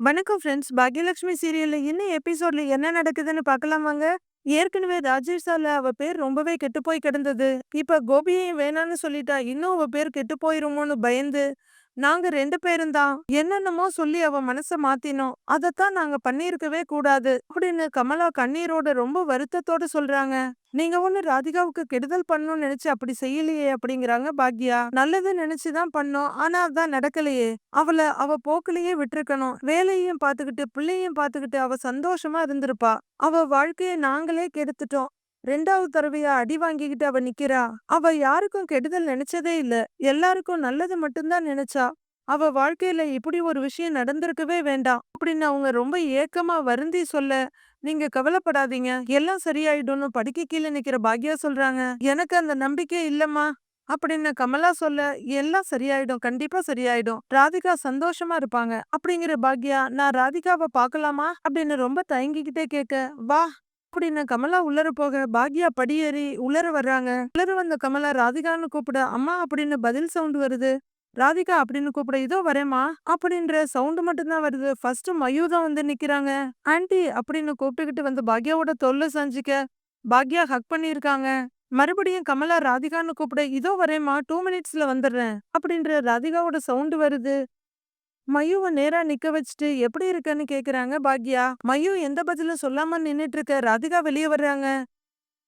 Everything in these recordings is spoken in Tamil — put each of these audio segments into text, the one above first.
வணக்கம் ஃப்ரெண்ட்ஸ். பாக்யலட்சுமி சீரியல்ல இன்னும் எபிசோட்ல என்ன நடக்குதுன்னு பார்க்கலாமாங்க? ஏற்கனவே ராஜேஷால அவ பேர் ரொம்பவே கெட்டு போய் கிடந்தது. இப்ப கோபியையும் வேணான்னு சொல்லிட்டா. இன்னும் அவ பேர் கெட்டு போயிருமோன்னு பயந்து, நாங்க ரெண்டு பேரும் தான் என்னென்னமோ சொல்லி அவ மனச மாத்தினோம். அதத்தான் நாங்க பண்ணிருக்கவே கூடாது. அப்படின்னு கமலா கண்ணீரோட ரொம்ப வருத்தத்தோட சொல்றாங்க. நீங்க ஒண்ணு ராதிகாவுக்கு கெடுதல் பண்ணணும்னு நினைச்சு அப்படி செய்யலையே அப்படிங்கிறாங்க பாக்யா. நல்லது நினைச்சுதான் பண்ணோம். ஆனா அதான் நடக்கலையே. அவள அவ போக்குலயே விட்டுருக்கணும். வேலையும் பாத்துக்கிட்டு பிள்ளையும் பாத்துக்கிட்டு அவ சந்தோஷமா இருந்திருப்பா. அவ வாழ்க்கைய நாங்களே கெடுத்துட்டோம். ரெண்டாவது தடவையா அடி வாங்கிக்கிட்டு அவ நிக்கிறா. அவ யாருக்கும் கெடுதல் நினைச்சதே இல்ல. எல்லாருக்கும் நல்லது மட்டும் தான் நினைச்சா. அவ வாழ்க்கையில இப்படி ஒரு விஷயம் நடந்திருக்கவே வேண்டாம். அப்படின்னு அவங்க ரொம்ப ஏக்கமா வருந்தி சொல்ல, நீங்க கவலைப்படாதீங்க. எல்லாம் சரியாயிடும்னு படிக்க கீழ நிக்கிற பாக்யா சொல்றாங்க. எனக்கு அந்த நம்பிக்கை இல்லம்மா. அப்படின்னு கமலா சொல்ல, எல்லாம் சரியாயிடும். கண்டிப்பா சரியாயிடும். ராதிகா சந்தோஷமா இருப்பாங்க. அப்படிங்கிற பாக்யா, நான் ராதிகாவ பார்க்கலாமா? அப்படின்னு ரொம்ப தயங்கிக்கிட்டே கேட்க, வா அப்படின்னு கமலா உள்ளர போக பாக்யா படியேறி உள்ளர வர்றாங்க. உள்ளர வந்த கமலா ராதிகான்னு கூப்பிட, அம்மா அப்படின்னு பதில் சவுண்ட் வருது. ராதிகா அப்படின்னு கூப்பிட, இதோ வரேம்மா அப்படின்ற சவுண்டு மட்டும் தான் வருது. ஃபர்ஸ்ட் மயூ தான் வந்து நிக்கிறாங்க. ஆன்டி அப்படின்னு கூப்பிட்டுக்கிட்டு வந்து பாக்யாவோட தொல்லை சாஞ்சிக்க, பாக்யா ஹக் பண்ணியிருக்காங்க. மறுபடியும் கமலா ராதிகான்னு கூப்பிட, இதோ வரேம்மா டூ மினிட்ஸ்ல வந்துடுறேன் அப்படின்ற ராதிகாவோட சவுண்ட் வருது. மயுவை நேரா நிக்க வச்சுட்டு எப்படி இருக்கன்னு கேக்குறாங்க பாக்யா. மயு எந்த பதிலும் சொல்லாம நின்னுட்டு இருக்க ராதிகா வெளிய வர்றாங்க.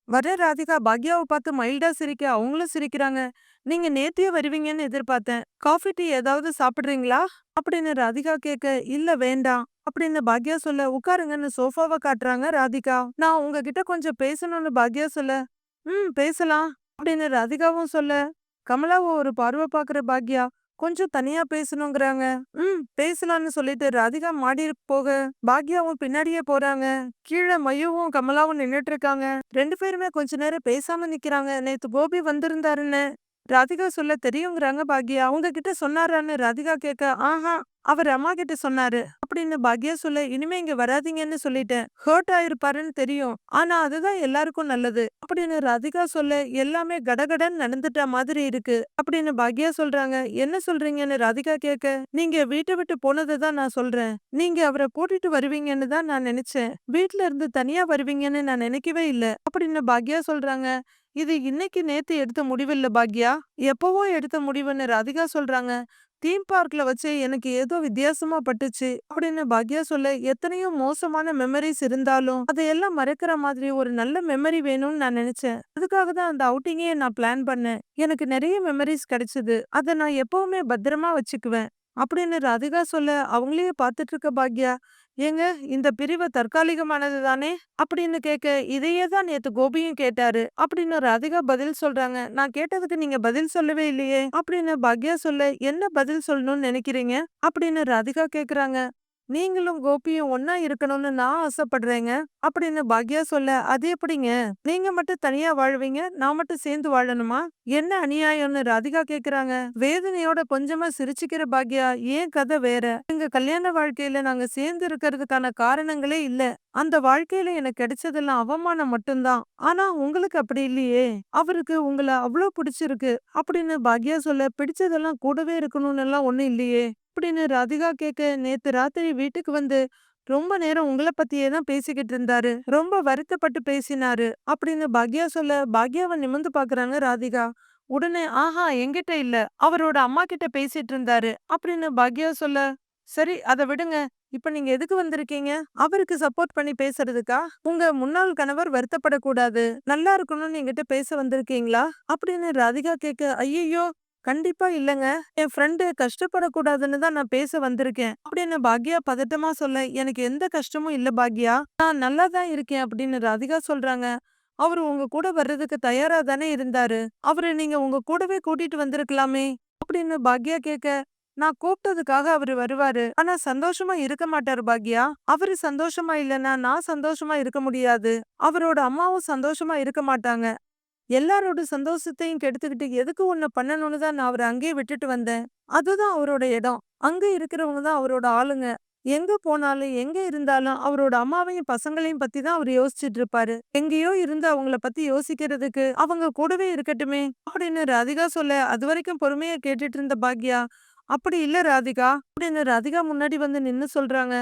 வர ராதிகா பாக்யாவை பார்த்து மைல்டா சிரிக்க அவங்களும் சிரிக்கிறாங்க. நீங்க நேத்தியே வருவீங்கன்னு எதிர்பார்த்தேன். காஃபி டீ ஏதாவது சாப்பிடுறீங்களா? அப்படின்னு ராதிகா கேட்க, இல்ல வேண்டாம். அப்படின்னு பாக்யா சொல்ல, உட்காருங்கன்னு சோஃபாவை காட்டுறாங்க ராதிகா. நான் உங்ககிட்ட கொஞ்சம் பேசணும்னு பாக்யா சொல்ல, ம் பேசலாம் அப்படின்னு ராதிகாவும் சொல்ல, கமலாவை ஒரு பார்வை பாக்குற பாக்யா, கொஞ்சம் தனியா பேசணுங்கிறாங்க. ம் பேசலாம்னு சொல்லிட்டு ராதிகா மாடி போக, பாக்யாவும் பின்னாடியே போறாங்க. கீழே மயுவும் கமலாவும் நின்னுட்டு இருக்காங்க. ரெண்டு பேருமே கொஞ்ச நேரம் பேசாம நிக்கிறாங்க. நேத்து கோபி வந்திருந்தாருன்னு ராதிகா சொல்ல தெரியுங்கிறாங்க பாக்யா. உங்ககிட்ட சொன்னாரான்னு ராதிகா கேட்க, ஆஹா அவர் அம்மா கிட்ட சொன்னாரு. அப்படின்னு பாக்யா சொல்ல, இனிமே இங்க வராதீங்கன்னு சொல்லிட்டேன். ஹர்ட் ஆயிருப்பாருன்னு தெரியும். ஆனா அதுதான் எல்லாருக்கும் நல்லது. அப்படின்னு ராதிகா சொல்ல, எல்லாமே கடகடன் நடந்துட்ட மாதிரி இருக்கு. அப்படின்னு பாக்யா சொல்றாங்க. என்ன சொல்றீங்கன்னு ராதிகா கேட்க, நீங்க வீட்டை விட்டு போனதை தான் நான் சொல்றேன். நீங்க அவரை கூட்டிட்டு வருவீங்கன்னு தான் நான் நினைச்சேன். வீட்டுல இருந்து தனியா வருவீங்கன்னு நான் நினைக்கவே இல்ல. அப்படின்னு பாக்யா சொல்றாங்க. இது இன்னைக்கு நேத்து எடுத்த முடிவில்ல பாக்யா. எப்பவோ எடுத்த முடிவுன்னு ராதிகா சொல்றாங்க. தீம் பார்க்ல வச்சு எனக்கு ஏதோ வித்தியாசமா பட்டுச்சு. அப்படின்னு பாக்யா சொல்ல, எத்தனையோ மோசமான மெமரிஸ் இருந்தாலும் அதையெல்லாம் மறக்கிற மாதிரி ஒரு நல்ல மெமரி வேணும்னு நான் நினைச்சேன். அதுக்காக தான் அந்த அவுட்டிங்கே நான் பிளான் பண்ணேன். எனக்கு நிறைய மெமரிஸ் கிடைச்சது. அதை நான் எப்பவுமே பத்திரமா வச்சுக்குவேன். அப்படின்னு ராதிகா சொல்ல, அவங்களையே பார்த்துட்டு இருக்க பாக்யா, ஏங்க இந்த பிரிவு தற்காலிகமானது தானே? அப்படின்னு கேட்க, இதையே தான் நேத்து கோபியும் கேட்டாரு. அப்படின்னு ராதிகா பதில் சொல்றாங்க. நான் கேட்டதுக்கு நீங்க பதில் சொல்லவே இல்லையே. அப்படின்னு பாக்யா சொல்ல, என்ன பதில் சொல்லணும்னு நினைக்கிறீங்க? அப்படின்னு ராதிகா கேக்குறாங்க. நீங்களும் கோபியும் ஒன்னா இருக்கணும்னு நான் ஆசைப்படுறேங்க. அப்படின்னு பாக்யா சொல்ல, அது எப்படிங்க? நீங்க மட்டும் தனியா வாழ்வீங்க. நான் மட்டும் சேர்ந்து வாழணுமா? என்ன அநியாயம்னு ராதிகா கேக்குறாங்க. வேதனையோட கொஞ்சமா சிரிச்சுக்கிற பாக்யா, ஏன் கதை வேற. எங்க கல்யாண வாழ்க்கையில நாங்க சேர்ந்து இருக்கிறதுக்கான காரணங்களே இல்ல. அந்த வாழ்க்கையில எனக்கு கிடைச்சதெல்லாம் அவமானம் மட்டும்தான். ஆனா உங்களுக்கு அப்படி இல்லையே. அவருக்கு உங்களை அவ்வளவு பிடிச்சிருக்கு. அப்படின்னு பாக்யா சொல்ல, பிடிச்சதெல்லாம் கூடவே இருக்கணும்னு எல்லாம் ஒண்ணும் இல்லையே. அப்படின்னு ராதிகா கேட்க, நேத்து ராத்திரி வீட்டுக்கு வந்து ரொம்ப நேரம் உங்கள பத்தியே தான் பேசிக்கிட்டு இருந்தாரு. ரொம்ப வருத்தப்பட்டு பேசினாரு. அப்படின்னு பாக்யா சொல்ல, பாக்யாவை நிமிர்ந்து பாக்குறாங்க ராதிகா. உடனே ஆஹா என்கிட்ட இல்ல. அவரோட அம்மா கிட்ட பேசிட்டு இருந்தாரு. அப்படின்னு பாக்யா சொல்ல, சரி அத விடுங்க. இப்ப நீங்க எதுக்கு வந்திருக்கீங்க? அவருக்கு சப்போர்ட் பண்ணி பேசுறதுக்கா? உங்க முன்னாள் கணவர் வருத்தப்படக்கூடாது. நல்லா இருக்கணும்னு என்கிட்ட பேச வந்திருக்கீங்களா? அப்படின்னு ராதிகா கேட்க, ஐயோ கண்டிப்பா இல்லங்க. என் ஃப்ரெண்டு கஷ்டப்படக்கூடாதுன்னு தான் நான் பேச வந்திருக்கேன். அப்படின்னு பாக்யா பதட்டமா சொல்ல, எனக்கு எந்த கஷ்டமும் இல்ல பாக்யா. நான் நல்லா தான் இருக்கேன் அப்படின்னு ராதிகா சொல்றாங்க. அவரு உங்க கூட வர்றதுக்கு தயாரா தானே இருந்தாரு. அவரை நீங்க உங்க கூடவே கூட்டிட்டு வந்திருக்கலாமே. அப்படின்னு பாக்யா கேட்க, நான் கூப்பிட்டதுக்காக அவரு வருவாரு. ஆனா சந்தோஷமா இருக்க மாட்டாரு பாக்யா. அவரு சந்தோஷமா இல்லன்னா நான் சந்தோஷமா இருக்க முடியாது. அவரோட அம்மாவும் சந்தோஷமா இருக்க மாட்டாங்க. எல்லாரோட சந்தோஷத்தையும் கெடுத்துக்கிட்டு எதுக்கு ஒண்ணு பண்ணணும்னு தான் நான் அவரை அங்கேயே விட்டுட்டு வந்தேன். அதுதான் அவரோட இடம். அங்க இருக்கிறவங்க தான் அவரோட ஆளுங்க. எங்க போனாலும், எங்க இருந்தாலும் அவரோட அம்மாவையும், பசங்களையும் பத்தி தான் அவர் யோசிச்சுட்டு இருப்பாரு. எங்கேயோ இருந்து அவங்கள பத்தி யோசிக்கிறதுக்கு அவங்க கூடவே இருக்கட்டுமே. அப்படின்னு ராதிகா சொல்ல, அது வரைக்கும் பொறுமையா கேட்டுட்டு இருந்த பாக்யா, அப்படி இல்ல ராதிகா அப்படின்னு ராதிகா முன்னாடி வந்து நின்னு சொல்றாங்க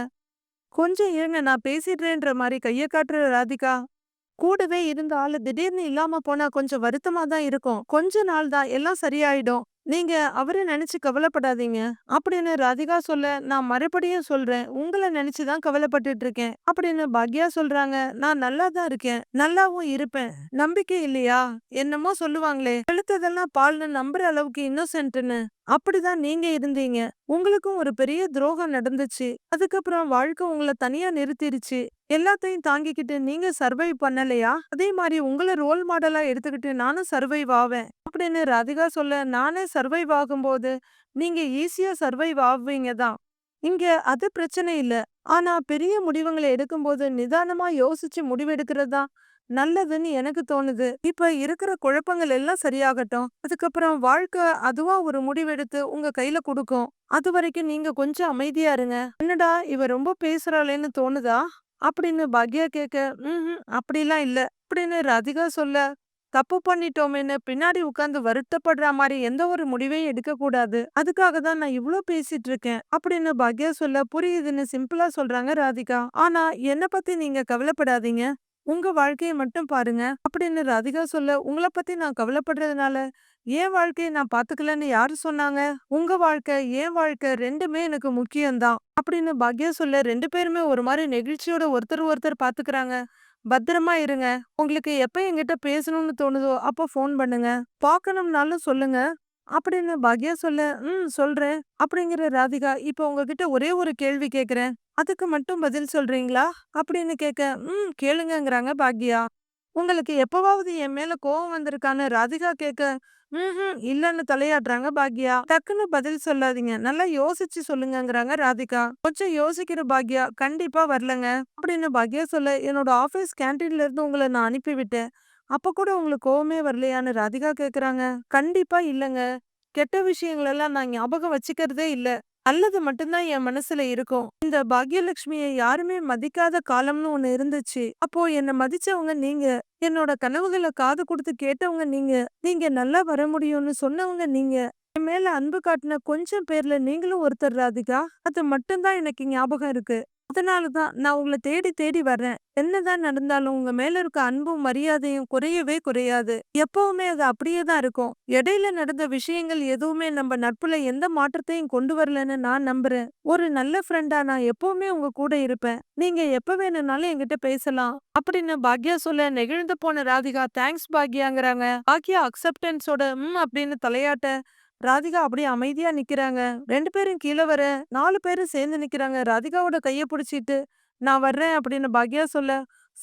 கொஞ்சம் இருங்க நான் பேசிடுறேன்ற மாதிரி கைய காட்டுற ராதிகா கூடவே இருந்த ஆளு திடீர்னு இல்லாம போனா கொஞ்சம் வருத்தமா தான் இருக்கும். கொஞ்ச நாள் தான் எல்லாம் சரியாயிடும். நீங்க அவரை நினைச்சு கவலைப்படாதீங்க. அப்படின்னு ராதிகா சொல்ல நான் மறுபடியும் சொல்றேன். உங்களை நினைச்சுதான் கவலைப்பட்டுட்டு இருக்கேன். அப்படின்னு பாக்யா சொல்றாங்க. நான் நல்லா தான் இருக்கேன். நல்லாவும் இருப்பேன். நம்பிக்கை இல்லையா? என்னமோ சொல்லுவாங்களே. எழுத்ததெல்லாம் பால்னு நம்புற அளவுக்கு இன்னோசென்ட்னு அப்படிதான் நீங்க இருந்தீங்க. உங்களுக்கும் ஒரு பெரிய துரோகம் நடந்துச்சு. அதுக்கப்புறம் வாழ்க்கை உங்களை தனியா நிறுத்திருச்சு. எல்லாத்தையும் தாங்கிக்கிட்டு நீங்க சர்வைவ் பண்ணலையா? அதே மாதிரி உங்களை ரோல் மாடலா எடுத்துக்கிட்டு நானும் சர்வைவ் ஆவேன். அப்படின்னு ராதிகா சொல்ல நானே சர்வைவ் ஆகும்போது நீங்க ஈஸியா சர்வைவ் ஆவீங்க தான். இங்க அது பிரச்சனை இல்ல. ஆனா பெரிய முடிவுகளை எடுக்கும்போது நிதானமா யோசிச்சு முடிவெடுக்கிறது தான் நல்லதுன்னு எனக்கு தோணுது. இப்ப இருக்கிற குழப்பங்கள் எல்லாம் சரியாகட்டும். அதுக்கப்புறம் வாழ்க்கை அதுவா ஒரு முடிவெடுத்து உங்க கையில கொடுக்கும். அது வரைக்கும் நீங்க கொஞ்சம் அமைதியா இருங்க. என்னடா இவ ரொம்ப பேசுறாளேன்னு தோணுதா? அப்படின்னு பாக்யா கேட்க ம் அப்படிலாம் இல்ல. அப்படின்னு ராதிகா சொல்ல தப்பு பண்ணிட்டோமேன்னு பின்னாடி உட்காந்து வருத்தப்படுற மாதிரி எந்த ஒரு முடிவையும் எடுக்கக்கூடாது. அதுக்காக தான் நான் இவ்ளோ பேசிட்டு இருக்கேன் அப்படின்னு பாக்யா சொல்ல புரியுதுன்னு சிம்பிளா சொல்றாங்க ராதிகா. ஆனா என்னை பத்தி நீங்க கவலைப்படாதீங்க. உங்க வாழ்க்கையை மட்டும் பாருங்க அப்படின்னு ராதிகா சொல்ல உங்களை பத்தி நான் கவலைப்படுறதுனால என் வாழ்க்கையை நான் பாத்துக்கலன்னு யாரு சொன்னாங்க? உங்க வாழ்க்கை என் வாழ்க்கை ரெண்டுமே எனக்கு முக்கியம்தான். அப்படின்னு பாக்யா சொல்ல ரெண்டு பேருமே ஒரு மாதிரி நெகிழ்ச்சியோட ஒருத்தர் ஒருத்தர் பாத்துக்கிறாங்க. பத்திரமா இருங்க. உங்களுக்கு எப்ப என்கிட்ட பேசணும்னு தோணுதோ அப்போ ஃபோன் பண்ணுங்க. பார்க்கணும்னாலும் சொல்லுங்க. அப்படின்னு பாக்யா சொல்ல. ம் சொல்றேன். அப்படிங்கிற ராதிகா இப்போ உங்ககிட்ட ஒரே ஒரு கேள்வி கேக்குறேன். அதுக்கு மட்டும் பதில் சொல்றீங்களா? அப்படின்னு கேட்க ம் கேளுங்கங்கிறாங்க பாக்யா. உங்களுக்கு எப்பவாவது என் மேல கோவம் வந்திருக்கான்னு ராதிகா கேட்க ம் இல்லன்னு தலையாட்டுறாங்க பாக்யா. டக்குன்னு பதில் சொல்லாதீங்க. நல்லா யோசிச்சு சொல்லுங்கங்கிறாங்க ராதிகா. கொஞ்சம் யோசிக்கிற பாக்யா கண்டிப்பா வரலங்க. அப்படின்னு பாக்யா சொல்ல என்னோட ஆபீஸ் கேன்டீன்ல இருந்து உங்களை நான் அனுப்பி விட்டேன். அப்ப கூட உங்களுக்கு கோவமே வரலையான்னு ராதிகா கேக்குறாங்க. கண்டிப்பா இல்லங்க. கெட்ட விஷயங்கள் எல்லாம் நான் ஞாபகம் வச்சுக்கிறதே இல்ல. நல்லது மட்டும்தான் என் மனசுல இருக்கும். இந்த பாக்யலட்சுமியை யாருமே மதிக்காத காலம்னு ஒண்ணு இருந்துச்சு. அப்போ என்ன மதிச்சவங்க நீங்க. என்னோட கனவுகளை காது கொடுத்து கேட்டவங்க நீங்க. நீங்க நல்லா வர முடியும்னு சொன்னவங்க நீங்க. என் மேல அன்பு காட்டின கொஞ்சம் பேர்ல நீங்களும் ஒருத்தர் ராதிகா. அது மட்டும்தான் எனக்கு ஞாபகம் இருக்கு. அதனால தான் நான் உங்களை தேடி தேடி வர்றேன். என்னதான் நடந்தாலும் உங்க மேல இருக்க அன்பும் மரியாதையும் குறையவே குறையாது. எப்பவுமே அது அப்படியே தான் இருக்கும். இடையில நடந்த விஷயங்கள் எதுவுமே நம்ம நட்புல எந்த மாற்றத்தையும் கொண்டு வரலன்னு நான் நம்புறேன். ஒரு நல்ல ஃப்ரெண்டா நான் எப்பவுமே உங்க கூட இருப்பேன். நீங்க எப்ப வேணும்னாலும் என்கிட்ட பேசலாம். அப்படின்னு பாக்யா சொல்ல நெகிழ்ந்து போன ராதிகா தேங்க்ஸ் பாக்யாங்கிறாங்க. பாக்யா அக்செப்டன்ஸோட ம் அப்படின்னு தலையாட்ட ராதிகா அப்படியே அமைதியா நிக்கிறாங்க. ரெண்டு பேரும் கீழே வர நாலு பேரும் சேர்ந்து நிக்கிறாங்க. ராதிகாவோட கைய பிடிச்சிட்டு நான் வர்றேன் அப்படின்னு பாக்யா சொல்ல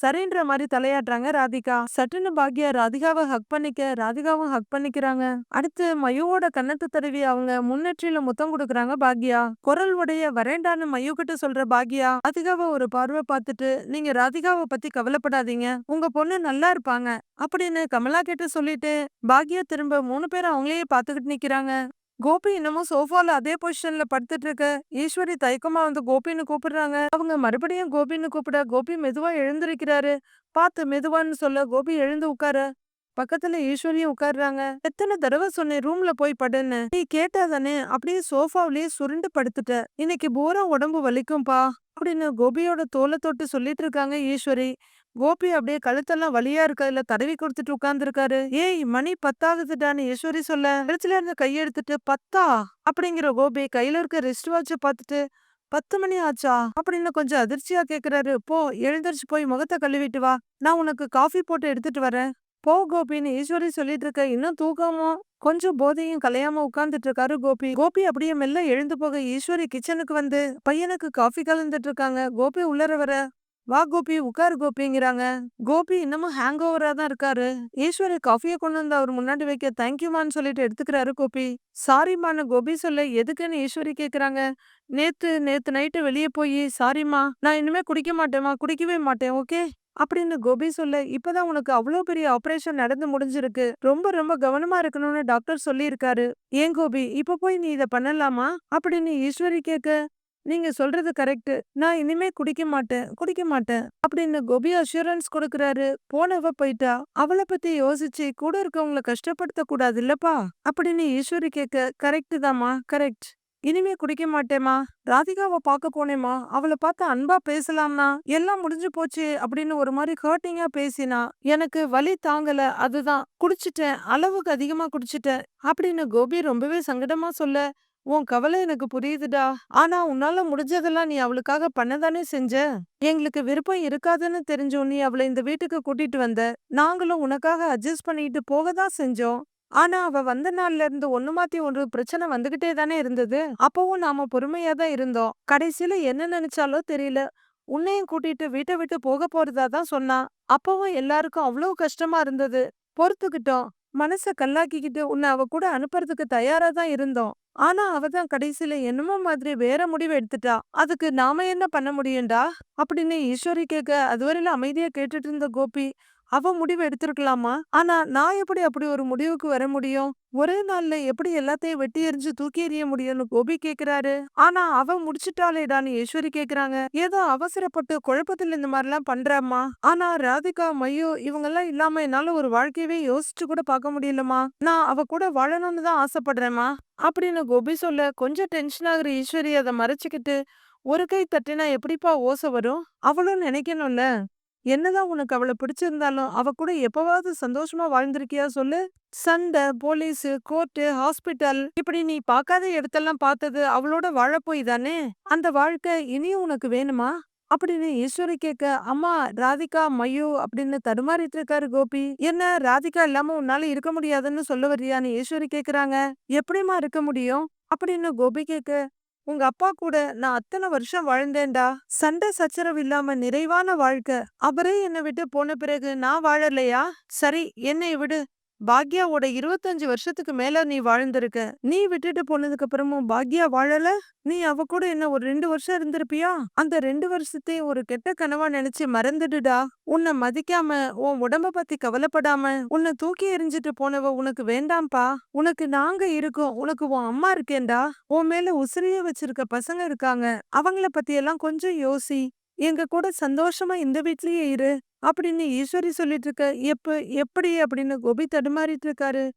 சரின்ற மாதிரி தலையாடுறாங்க ராதிகா. சட்டுன்னு பாக்யா ராதிகாவை ஹக் பண்ணிக்க ராதிகாவும் ஹக் பண்ணிக்கிறாங்க. அடுத்து மயுவோட கன்னத்து தடவி அவங்க முன்னேற்றில முத்தம் கொடுக்கறாங்க பாக்யா. குரல் உடைய வரேண்டான்னு மயு கிட்ட சொல்ற பாக்யா ராதிகாவை ஒரு பார்வை பார்த்துட்டு நீங்க ராதிகாவை பத்தி கவலைப்படாதீங்க. உங்க பொண்ணு நல்லா இருப்பாங்க. அப்படின்னு கமலா கிட்ட சொல்லிட்டு பாக்யா திரும்ப மூணு பேரும் அவங்களையே பாத்துக்கிட்டு நிக்கிறாங்க. கோபி இன்னமும் சோஃபால அதே பொசிஷன்ல படுத்துட்டு இருக்க ஈஸ்வரி தயக்கமா வந்து கோபின்னு கூப்பிடுறாங்க. அவங்க மறுபடியும் கோபின்னு கூப்பிட கோபி மெதுவா எழுந்திருக்கிறாரு. பார்த்து மெதுவான்னு சொல்ல கோபி எழுந்து உட்கார. பக்கத்துல ஈஸ்வரியும் உட்கார்றாங்க. எத்தனை தடவை சொன்னேன் ரூம்ல போய் படுன்னு. நீ கேட்டாதானே அப்படியே சோஃபாவிலேயே சுருண்டு படுத்துட்ட. இன்னைக்கு பூரா உடம்பு வலிக்கும்பா. அப்படின்னு கோபியோட தோலை தொட்டு சொல்லிட்டு இருக்காங்க ஈஸ்வரி. கோபி அப்படியே கழுத்தெல்லாம் வலியா இல்ல தடவி கொடுத்துட்டு உட்கார்ந்துருக்காரு. ஏய் மணி பத்தாகுதுடான்னு ஈஸ்வரி சொல்ல. கழுத்துல இருந்து கையெடுத்துட்டு பத்தா? அப்படிங்கிற கோபி கையில இருக்க ரெஸ்ட் வாட்ச பார்த்துட்டு பத்து மணி ஆச்சா? அப்படின்னு கொஞ்சம் அதிர்ச்சியா கேக்குறாரு. போ எழுந்திரிச்சு போய் முகத்தை கழுவிட்டு வா. நான் உனக்கு காஃபி போட்டு எடுத்துட்டு வரேன். போ கோபின்னு ஈஸ்வரி சொல்லிட்டு இருக்க இன்னும் தூக்கமும் கொஞ்சம் போதையும் கலையாம உட்கார்ந்துட்டு இருக்காரு கோபி. கோபி அப்படியே மெல்ல எழுந்து போக ஈஸ்வரி கிச்சனுக்கு வந்து பையனுக்கு காஃபி கலந்துட்டு இருக்காங்க. கோபி உள்ளர வர. வா கோபி உட்காரு கோபிங்கிறாங்க. கோபி இன்னமும் ஹேங் ஓவரா தான் இருக்காரு. ஈஸ்வரி காஃபியை கொண்டு வந்து அவர் முன்னாடி வைக்க தேங்க்யூமான்னு சொல்லிட்டு எடுத்துக்கிறாரு கோபி. சாரிம்மான்னு கோபி சொல்ல எதுக்குன்னு ஈஸ்வரி கேக்குறாங்க. நேத்து நேத்து நைட்டு வெளியே போய் சாரிம்மா நான் இனிமே குடிக்க மாட்டேம்மா குடிக்கவே மாட்டேன் ஓகே அப்படின்னு கோபி சொல்ல இப்பதான் உனக்கு அவ்வளோ பெரிய ஆபரேஷன் நடந்து முடிஞ்சிருக்கு. ரொம்ப ரொம்ப கவனமா இருக்கணும்னு டாக்டர் சொல்லியிருக்காரு. ஏன் கோபி இப்ப போய் நீ இத பண்ணலாமா? அப்படின்னு ஈஸ்வரி கேட்க நீங்க சொல்றது கரெக்ட் நான் இனிமே குடிக்க மாட்டேன் குடிக்க மாட்டேன் அப்படின்னு கோபி அஷூரன்ஸ் கொடுக்கறாரு. போனவ போயிட்டா அவளை பத்தி யோசிச்சு கூட இருக்கவங்கள கஷ்டப்படுத்த கூடாது இல்லப்பா அப்படின்னு ஈஸ்வரி கேட்க கரெக்ட் தாமா கரெக்ட். இனிமே குடிக்க மாட்டேம்மா. ராதிகாவை பார்க்க போனேமா அவளை பார்த்து அன்பா பேசலாம்னா எல்லாம் முடிஞ்சு போச்சு அப்படின்னு ஒரு மாதிரி ஹர்ட்டிங்கா பேசினா எனக்கு வலி தாங்கல அதுதான். குடிச்சிட்டேன் அளவுக்கு அதிகமா குடிச்சிட்டேன் அப்படின்னு கோபி ரொம்பவே சங்கடமா சொல்ல உன் கவலை எனக்கு புரியுதுடா. ஆனா உன்னால முடிஞ்சதெல்லாம் நீ அவளுக்காக பண்ணதானே செஞ்ச? எங்களுக்கு விருப்பம் இருக்காதுன்னு தெரிஞ்சோம் நீ அவளை இந்த வீட்டுக்கு கூட்டிட்டு வந்த? நாங்களும் உனக்காக அட்ஜஸ்ட் பண்ணிட்டு போக தான் செஞ்சோம். ஆனா அவ வந்த நாள்ல இருந்து ஒண்ணு மாத்தி ஒன்று பிரச்சனை வந்துகிட்டே தானே இருந்தது. அப்பவும் நாம பொறுமையா தான் இருந்தோம். கடைசியில என்ன நினைச்சாலோ தெரியல. உன்னையும் கூட்டிட்டு வீட்டை விட்டு போக போறதா தான் சொன்னா. அப்பவும் எல்லாருக்கும் அவ்வளவு கஷ்டமா இருந்தது. பொறுத்துக்கிட்டோம். மனச கல்லாக்கிக்கிட்டு உன்னை அவ கூட அனுப்புறதுக்கு தயாரா தான் இருந்தோம். ஆனா அவ தான் கடைசியில என்னமோ மாதிரி வேற முடிவு எடுத்துட்டா. அதுக்கு நாம என்ன பண்ண முடியும்டா? அப்படின்னு ஈஸ்வரி கேட்க அதுவரையில அமைதியா கேட்டுட்டு இருந்த கோபி அவ முடிவு எடுத்திருக்கலாமா? ஆனா நான் எப்படி அப்படி ஒரு முடிவுக்கு வர முடியும்? ஒரே நாள்ல எப்படி எல்லாத்தையும் வெட்டி எறிஞ்சு தூக்கி எறிய முடியும்னு கோபி கேக்குறாரு. ஆனா அவ முடிச்சிட்டாலேடான்னு ஈஸ்வரி கேக்குறாங்க. ஏதோ அவசரப்பட்டு குழப்பத்துல இந்த மாதிரி எல்லாம் பண்றாமா ஆனா ராதிகா மையோ இவங்க எல்லாம் இல்லாம என்னால ஒரு வாழ்க்கையவே யோசிச்சு கூட பார்க்க முடியலமா நான் அவ கூட வாழணும்னு தான் ஆசைப்படுறேமா அப்படின்னு கோபி சொல்ல கொஞ்சம் டென்ஷன் ஆகுற ஈஸ்வரி அதை மறைச்சுக்கிட்டு ஒரு கை தட்டினா எப்படிப்பா ஓசை வரும்? அவளும் நினைக்கணும்ல. என்னதான் உனக்கு அவள பிடிச்சிருந்தாலும் அவ கூட எப்பவாவது சந்தோஷமா வாழ்ந்திருக்கியா சொல்லு? சண்டை போலீஸ் கோர்ட்டு ஹாஸ்பிட்டல் இப்படி நீ பார்க்காத இடத்தெல்லாம் பார்த்தது அவளோட வாழப்போய் தானே? அந்த வாழ்க்கை இனியும் உனக்கு வேணுமா? அப்படின்னு ஈஸ்வரி கேட்க அம்மா ராதிகா மையோ அப்படின்னு தடுமாறிட்டு இருக்காரு கோபி. என்ன ராதிகா இல்லாம உன்னால இருக்க முடியாதுன்னு சொல்ல வர்றியான்னு ஈஸ்வரி கேக்குறாங்க. எப்படிமா இருக்க முடியும்? அப்படின்னு கோபி கேட்க உங்க அப்பா கூட நான் அத்தனை வருஷம் வாழ்ந்தேன்டா. சண்டை சச்சரவு இல்லாம நிறைவான வாழ்க்கை. அவரே என்னை விட்டு போன பிறகு நான் வாழலையா? சரி என்னை விடு. பாக்யாவோட இருபத்தஞ்சு வருஷத்துக்கு மேல நீ வாழ்ந்திருக்க. நீ விட்டுட்டு போனதுக்கு அப்புறமும் பாக்யா வாழல? நீ அவ கூட என்ன ஒரு ரெண்டு வருஷம் இருந்திருப்பியா? அந்த ரெண்டு வருஷத்தையும் ஒரு கெட்ட கனவா நினைச்சு மறந்துடுடா. உன்னை மதிக்காம உன் உடம்ப பத்தி கவலைப்படாம உன்னை தூக்கி எறிஞ்சிட்டு போனவ உனக்கு வேண்டாம்ப்பா. உனக்கு நாங்க இருக்கோம். உனக்கு உன் அம்மா இருக்கேன்டா. உன் மேல உசிரிய வச்சிருக்க பசங்க இருக்காங்க. அவங்கள பத்தி எல்லாம் கொஞ்சம் யோசி. எங்க கூட சந்தோஷமா இந்த வீட்லயே இரு அப்படின்னு ஈஸ்வரி சொல்லிட்டு இருக்க எப்ப எப்படி? அப்படின்னு கோபி தடுமாறிட்டு இருக்காரு.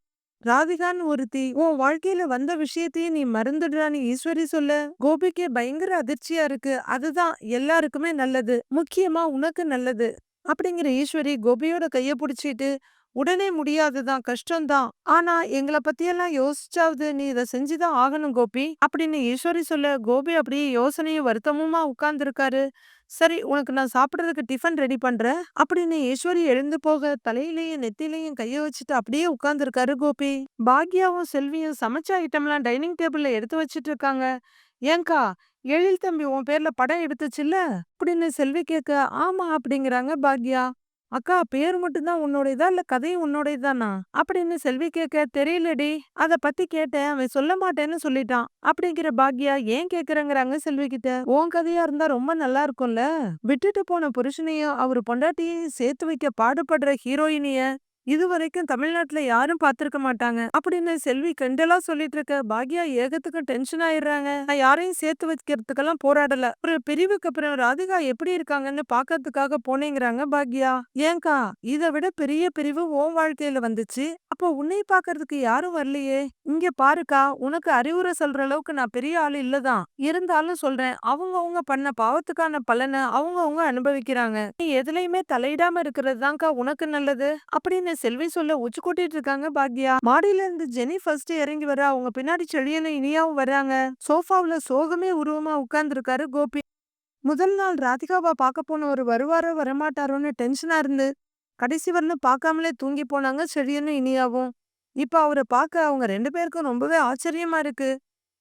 ராதிகான்னு ஒருத்தி உன் வாழ்க்கையில வந்த விஷயத்தையே நீ மறந்துடுறான்னு ஈஸ்வரி சொல்ல கோபிக்கு பயங்கர அதிர்ச்சியா இருக்கு. அதுதான் எல்லாருக்குமே நல்லது முக்கியமா உனக்கு நல்லது அப்படிங்கிற ஈஸ்வரி கோபியோட கைய புடிச்சிட்டு உடனே முடியாதுதான் கஷ்டம்தான். ஆனா எங்களை பத்தியெல்லாம் யோசிச்சாவது நீ இதை செஞ்சுதான் ஆகணும் கோபி அப்படின்னு ஈஸ்வரி சொல்ல கோபி அப்படியே யோசனையும் வருத்தமுமா உட்கார்ந்துருக்காரு. சரி உனக்கு நான் சாப்பிட்றதுக்கு டிஃபன் ரெடி பண்றேன். அப்படின்னு ஈஸ்வரி எழுந்து போக தலையிலையும் நெத்திலையும் கைய வச்சுட்டு அப்படியே உட்கார்ந்துருக்காரு கோபி. பாக்யாவும் செல்வியும் சமைச்ச ஐட்டம்லாம் டைனிங் டேபிள்ல எடுத்து வச்சிட்டு இருக்காங்க. ஏங்கா எழில் தம்பி உன் பேர்ல படம் எடுத்துச்சுல்ல? அப்படின்னு செல்வி கேட்க ஆமா அப்படிங்கிறாங்க பாக்யா. அக்கா பேர் மட்டும்தான் உன்னோடையதா இல்ல கதையும் உன்னோடையதானா அப்படின்னு செல்வி கேட்க தெரியலடி அத பத்தி கேட்டேன் அவன் சொல்ல மாட்டேன்னு சொல்லிட்டான் அப்படிங்கிற பாக்யா ஏன் கேக்குறங்கிறாங்க செல்வி கிட்ட. உன் கதையா இருந்தா ரொம்ப நல்லா இருக்கும்ல. விட்டுட்டு போன புருஷனையும் அவரு பொண்டாட்டியையும் சேர்த்து வைக்க பாடுபடுற ஹீரோயினிய இதுவரைக்கும் தமிழ்நாட்டுல யாரும் பார்த்திருக்க மாட்டாங்க. அப்படின்னு செல்வி கெண்டலா சொல்லிட்டு இருக்க. பாக்யா ஏகத்துக்கு டென்ஷன் ஆயிடுறாங்க. நான் யாரையும் சேர்த்து வைக்கிறதுக்கெல்லாம் போராடல. ஒரு பிரிவுக்கு அப்புறம் ராதிகா எப்படி இருக்காங்கன்னு பாக்கிறதுக்காக போனேங்கிறாங்க பாக்யா. ஏங்கா இதை விட பெரிய பிரிவு ஓம் வாழ்க்கையில வந்துச்சு. அப்போ உன்னை பாக்குறதுக்கு யாரும் வரலையே? இங்க பாருக்கா உனக்கு அறிவுரை சொல்ற அளவுக்கு நான் பெரிய ஆள் இல்லதான். இருந்தாலும் சொல்றேன் அவங்க அவங்க பண்ண பாவத்துக்கான பலனை அவங்க அவங்க அனுபவிக்கிறாங்க. நீ எதுலயுமே தலையிடாம இருக்கிறது தான்க்கா உனக்கு நல்லது? அப்படின்னு செல்வி சொல்ல உச்சு கூட்டிட்டு இருக்காங்க பாக்யா. மாடியில இருந்து ஜெனி ஃபர்ஸ்ட் இறங்கி வர அவங்க பின்னாடி செழியனும் இனியாவும் வர்றாங்க சோஃபாவுல சோகமே உருவமா உட்கார்ந்துருக்காரு கோபி. முதல் நாள் ராதிகாவா பார்க்க போன ஒரு வருவாரோ வரமாட்டாரோன்னு டென்ஷனா இருந்து கடைசி வரலும் பார்க்காமலே தூங்கி போனாங்க. செழியனும் இனியாவும்? இப்ப அவரை பார்க்க அவங்க ரெண்டு பேருக்கும் ரொம்பவே ஆச்சரியமா இருக்கு.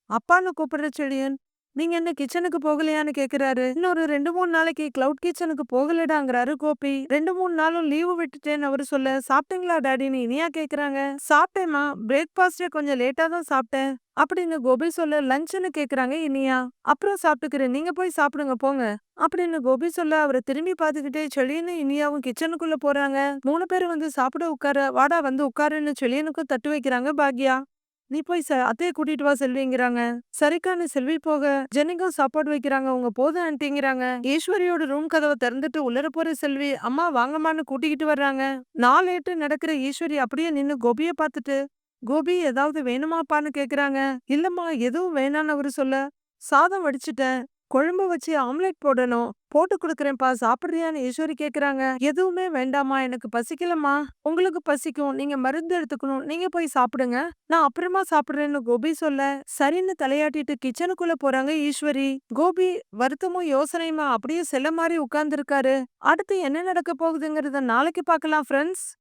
அப்பான்னு கூப்பிடுற செழியன் நீங்க என்ன கிச்சனுக்கு போகலையான்னு கேக்குறாரு. இன்னொரு ரெண்டு மூணு நாளைக்கு கிளவுட் கிச்சனுக்கு போகலடாங்கிறாரு கோபி. ரெண்டு மூணு நாளும் லீவு விட்டுட்டேன்னு அவரு சொல்ல சாப்பிட்டீங்களா டாடின்னு இனியா கேக்குறாங்க. சாப்பிட்டேமா பிரேக்ஃபாஸ்டே கொஞ்சம் லேட்டா தான் சாப்பிட்டேன். அப்படின்னு கோபி சொல்ல லஞ்சுன்னு கேக்குறாங்க இனியா. அப்புறம் சாப்பிட்டுக்கிறேன். நீங்க போய் சாப்பிடுங்க போங்க. அப்படின்னு கோபி சொல்ல அவரை திரும்பி பார்த்துக்கிட்டே செழியனு இனியாவும் கிச்சனுக்குள்ள போறாங்க. மூணு பேரும் வந்து சாப்பிட உட்கார வாடா வந்து உட்காருன்னு செழியனுக்கும் தட்டு வைக்கிறாங்க பாக்யா. நீ போய் ச அத்தைய கூட்டிட்டு வா செல்விங்கிறாங்க. சரிக்கான்னு செல்வி போக ஜெனிக்கும் சாப்பாடு வைக்கிறாங்க உங்க போதும் ஆன்ட்டிங்கிறாங்க. ஈஸ்வரியோட ரூம் கதவை திறந்துட்டு உள்ளர போற செல்வி அம்மா வாங்கம்மான்னு கூட்டிக்கிட்டு வர்றாங்க. நாலேட்டு நடக்கிற ஈஸ்வரி அப்படியே நின்னு கோபிய பார்த்துட்டு கோபி ஏதாவது வேணுமாப்பான்னு கேக்குறாங்க. இல்லம்மா எதுவும் வேணான்னு அவரு சொல்ல சாதம் வடிச்சிட்டேன். குழம்பு வச்சு ஆம்லெட் போடணும். போட்டு கொடுக்குறேன்ப்பா. சாப்பிடுறியான்னு ஈஸ்வரி கேக்குறாங்க. எதுவுமே வேண்டாமா எனக்கு பசிக்கலம்மா. உங்களுக்கு பசிக்கும். நீங்க மருந்து எடுத்துக்கணும். நீங்க போய் சாப்பிடுங்க. நான் அப்புறமா சாப்பிடுறேன்னு கோபி சொல்ல சரின்னு தலையாட்டிட்டு கிச்சனுக்குள்ள போறாங்க ஈஸ்வரி. கோபி வருத்தமும் யோசனையுமா? அப்படியே செல்ல மாதிரி உட்கார்ந்து இருக்காரு அடுத்து என்ன நடக்க போகுதுங்கிறத நாளைக்கு பார்க்கலாம் ஃப்ரெண்ட்ஸ்